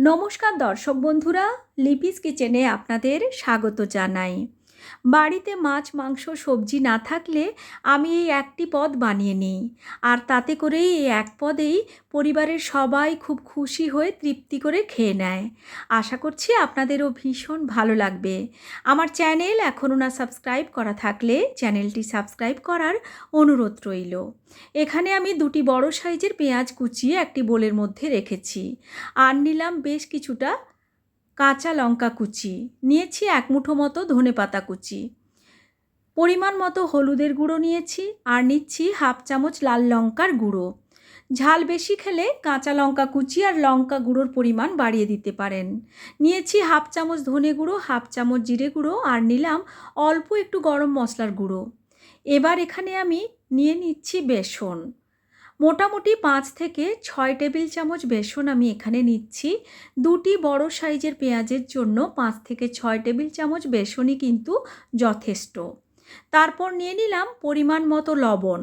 নমস্কার দর্শক বন্ধুরা লিপিস কিচেনে আপনাদের স্বাগত জানাই। বাড়িতে মাছ, মাংস, সবজি না থাকলে আমি এই একটি পদ বানিয়ে নিই। আর তাতে করেই এই এক পদেই পরিবারের সবাই খুব খুশি হয়ে তৃপ্তি করে খেয়ে নেয়। আশা করছি আপনাদেরও ভীষণ ভালো লাগবে। আমার চ্যানেল এখনও না সাবস্ক্রাইব করা থাকলে চ্যানেলটি সাবস্ক্রাইব করার অনুরোধ রইল। এখানে আমি দুটি বড় সাইজের পেঁয়াজ কুচিয়ে একটি বোলের মধ্যে রেখেছি। আর নিলাম বেশ কিছুটা কাঁচা লঙ্কা কুচি, নিয়েছি এক মুঠো মতো ধনে পাতা কুচি। পরিমাণ মতো হলুদের গুঁড়ো নিয়েছি আর নিচ্ছি হাফ চামচ লাল লঙ্কার গুঁড়ো। ঝাল বেশি খেলে কাঁচা লঙ্কা কুচি আর লঙ্কা গুঁড়োর পরিমাণ বাড়িয়ে দিতে পারেন। নিয়েছি হাফ চামচ ধনে গুঁড়ো, হাফ চামচ জিরে গুঁড়ো আর নিলাম অল্প একটু গরম মশলার গুঁড়ো। এবার এখানে আমি নিয়ে নিচ্ছি বেসন। মোটামুটি পাঁচ থেকে ছয় টেবিল চামচ বেসন আমি এখানে নিচ্ছি। দুটি বড় সাইজের পেঁয়াজের জন্য পাঁচ থেকে ছয় টেবিল চামচ বেসনই কিন্তু যথেষ্ট। তারপর নিয়ে নিলাম পরিমাণ মতো লবণ।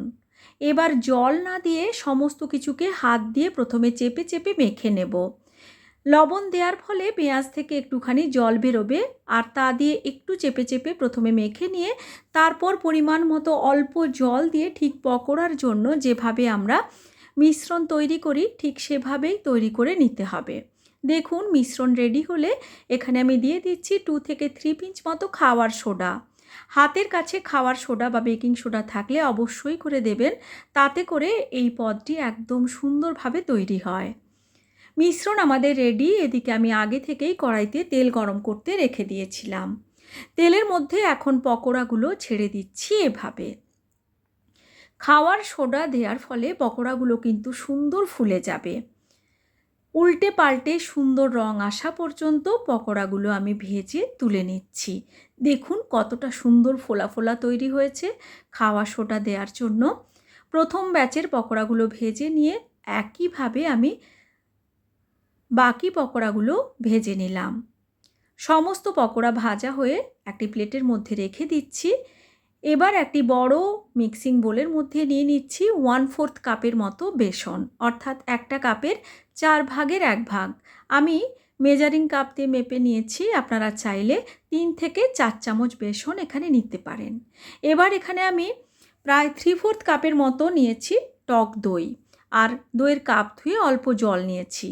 এবার জল না দিয়ে সমস্ত কিছুকে হাত দিয়ে প্রথমে চেপে চেপে মেখে নেব। লবণ দেওয়ার ফলে পেঁয়াজ থেকে একটুখানি জল বেরোবে আর তা দিয়ে একটু চেপে চেপে প্রথমে মেখে নিয়ে তারপর পরিমাণ মতো অল্প জল দিয়ে ঠিক পকোড়ার জন্য যেভাবে আমরা মিশ্রণ তৈরি করি, ঠিক সেভাবেই তৈরি করে নিতে হবে। দেখুন, মিশ্রণ রেডি হলে এখানে আমি দিয়ে দিচ্ছি টু থেকে থ্রি পিঞ্চ মতো খাওয়ার সোডা। হাতের কাছে খাওয়ার সোডা বা বেকিং সোডা থাকলে অবশ্যই করে দেবেন, তাতে করে এই পদটি একদম সুন্দরভাবে তৈরি হয়। মিশ্রণ আমাদের রেডি এদিকে আমি আগে থেকেই কড়াইতে তেল গরম করতে রেখে দিয়েছিলাম। তেলের মধ্যে এখন পকোড়াগুলো ছেড়ে দিচ্ছি এভাবে। খাওয়ার সোডা দেওয়ার ফলে পকোড়াগুলো কিন্তু সুন্দর ফুলে যাবে। উল্টে পাল্টে সুন্দর রং আসা পর্যন্ত পকোড়াগুলো আমি ভেজে তুলে নিচ্ছি। দেখুন কতটা সুন্দর ফোলা ফোলা তৈরি হয়েছে খাওয়া সোডা দেওয়ার জন্য। প্রথম ব্যাচের পকোড়াগুলো ভেজে নিয়ে একইভাবে আমি বাকি পকোড়াগুলো ভেজে নিলাম। সমস্ত পকোড়া ভাজা হয়ে একটি প্লেটের মধ্যে রেখে দিচ্ছি। এবার একটি বড় মিক্সিং বোলের মধ্যে নিয়ে নিচ্ছি ওয়ান ফোর্থ কাপের মতো বেসন, অর্থাৎ একটা কাপের চার ভাগের এক ভাগ। আমি মেজারিং কাপ দিয়ে মেপে নিয়েছি, আপনারা চাইলে তিন থেকে চার চামচ বেসন এখানে নিতে পারেন। এবার এখানে আমি প্রায় থ্রি ফোর্থ কাপের মতো নিয়েছি টক দই, আর দইয়ের কাপ ধুয়ে অল্প জল নিয়েছি।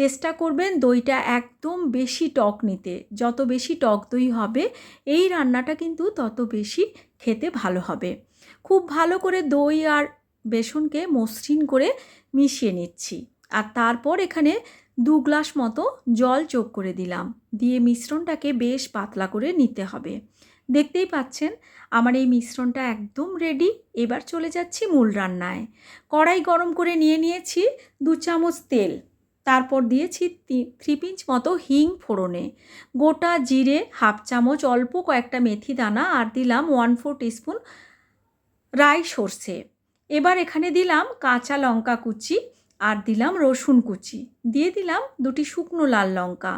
চেষ্টা করবেন দইটা একদম বেশি টক নিতে। যত বেশি টক দই হবে, এই রান্নাটা কিন্তু তত বেশি খেতে ভালো হবে। খুব ভালো করে দই আর বেসনকে মসৃণ করে মিশিয়ে নিচ্ছি। আর তারপর এখানে দু গ্লাস মতো জল যোগ করে দিলাম। দিয়ে মিশ্রণটাকে বেশ পাতলা করে নিতে হবে। দেখতেই পাচ্ছেন, আমার এই মিশ্রণটা একদম রেডি এবার চলে যাচ্ছি মূল রান্নায়। কড়াই গরম করে নিয়ে নিয়েছি দু চামচ তেল। তারপর দিয়েছি থ্রি পিঞ্চ মতো হিং ফোড়নে। গোটা জিরে হাফ চামচ, অল্প কয়েকটা মেথি দানা আর দিলাম ওয়ান ফোর টিস্পুন রাই সর্ষে। এবার এখানে দিলাম কাঁচা লঙ্কা কুচি আর দিলাম রসুন কুচি। দিয়ে দিলাম দুটি শুকনো লাল লঙ্কা।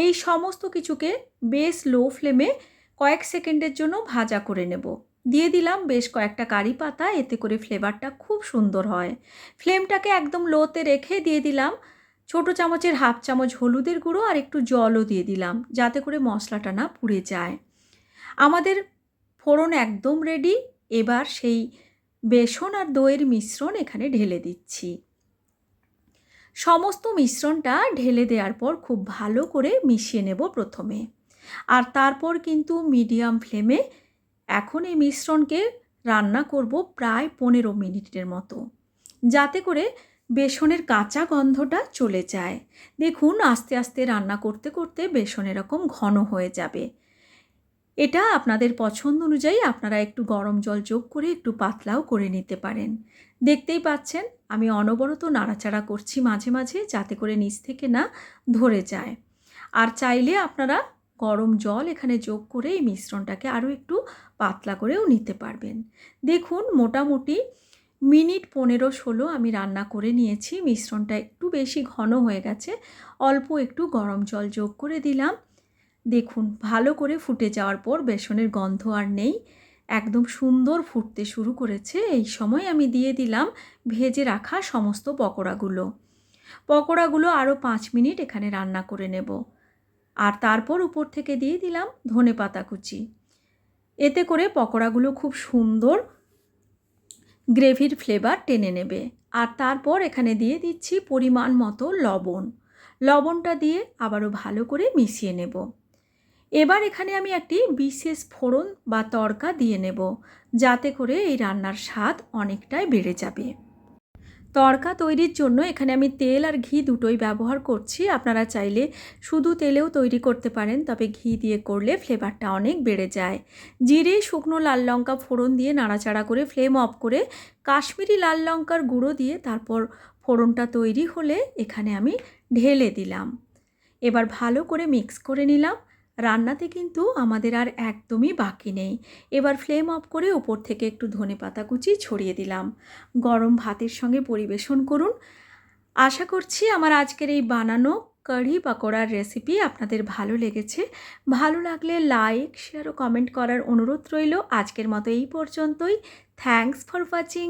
এই সমস্ত কিছুকে বেশ লো ফ্লেমে কয়েক সেকেন্ডের জন্য ভাজা করে নেব। দিয়ে দিলাম বেশ কয়েকটা কারি পাতা, এতে করে ফ্লেভারটা খুব সুন্দর হয়। ফ্লেমটাকে একদম লোতে রেখে দিয়ে দিলাম ছোট চামচের হাফ চামচ হলুদের গুঁড়ো আর একটু জলও দিয়ে দিলাম, যাতে করে মশলাটা না পুড়ে যায়। আমাদের ফোড়ন একদম রেডি এবার সেই বেসন আর দইয়ের মিশ্রণ এখানে ঢেলে দিচ্ছি। সমস্ত মিশ্রণটা ঢেলে দেওয়ার পর খুব ভালো করে মিশিয়ে নেব প্রথমে। আর তারপর কিন্তু মিডিয়াম ফ্লেমে এখন এই মিশ্রণকে রান্না করব প্রায় পনেরো মিনিটের মতো। যাতে করে বেসনের কাঁচা গন্ধটা চলে যায়। দেখুন, আস্তে আস্তে রান্না করতে করতে বেসন এরকম ঘন হয়ে যাবে। এটা আপনাদের পছন্দ অনুযায়ী আপনারা একটু গরম জল যোগ করে একটু পাতলাও করে নিতে পারেন। দেখতেই পাচ্ছেন, আমি অনবরত নাড়াচাড়া করছি মাঝে মাঝে যাতে করে নিচ থেকে না ধরে যায়। আর চাইলে আপনারা গরম জল এখানে যোগ করে এই মিশ্রণটাকে আরও একটু পাতলা করেও নিতে পারবেন। দেখুন, মোটামুটি মিনিট পনেরো ষোলো আমি রান্না করে নিয়েছি। মিশ্রণটা একটু বেশি ঘন হয়ে গেছে। অল্প একটু গরম জল যোগ করে দিলাম। দেখুন, ভালো করে ফুটে যাওয়ার পর বেসনের গন্ধ আর নেই। একদম সুন্দর ফুটতে শুরু করেছে। এই সময় আমি দিয়ে দিলাম ভেজে রাখা সমস্ত পকোড়াগুলো। পকোড়াগুলো আরও পাঁচ মিনিট এখানে রান্না করে নেব। আর তারপর উপর থেকে দিয়ে দিলাম ধনে পাতা কুচি। এতে করে পকোড়াগুলো খুব সুন্দর গ্রেভির ফ্লেভার টেনে নেবে। আর তারপর এখানে দিয়ে দিচ্ছি পরিমাণ মতো লবণ। লবণটা দিয়ে আবারও ভালো করে মিশিয়ে নেব। এবার এখানে আমি একটি বিশেষ ফোড়ন বা তড়কা দিয়ে নেব, যাতে করে এই রান্নার স্বাদ অনেকটাই বেড়ে যাবে। তড়কা তৈরির জন্য এখানে আমি তেল আর ঘি দুটোই ব্যবহার করছি। আপনারা চাইলে শুধু তেলেও তৈরি করতে পারেন, তবে ঘি দিয়ে করলে ফ্লেভারটা অনেক বেড়ে যায়। জিরে, শুকনো লাল লঙ্কা ফোড়ন দিয়ে নাড়াচাড়া করে ফ্লেম অফ করে কাশ্মীরি লাল লঙ্কার গুঁড়ো দিয়ে তারপর ফোড়নটা তৈরি হলে এখানে আমি ঢেলে দিলাম। এবার ভালো করে মিক্স করে নিলাম। রান্নাতে কিন্তু আমাদের আর একদমই বাকি নেই। এবার ফ্লেম অফ করে ওপর থেকে একটু ধনে পাতা কুচি ছড়িয়ে দিলাম। গরম ভাতের সঙ্গে পরিবেশন করুন। আশা করছি আমার আজকের এই বানানো কাঢ়ি পাকোড়ার রেসিপি আপনাদের ভালো লেগেছে। ভালো লাগলে লাইক শেয়ার ও কমেন্ট করার অনুরোধ রইল। আজকের মতো এই পর্যন্তই। Thanks for watching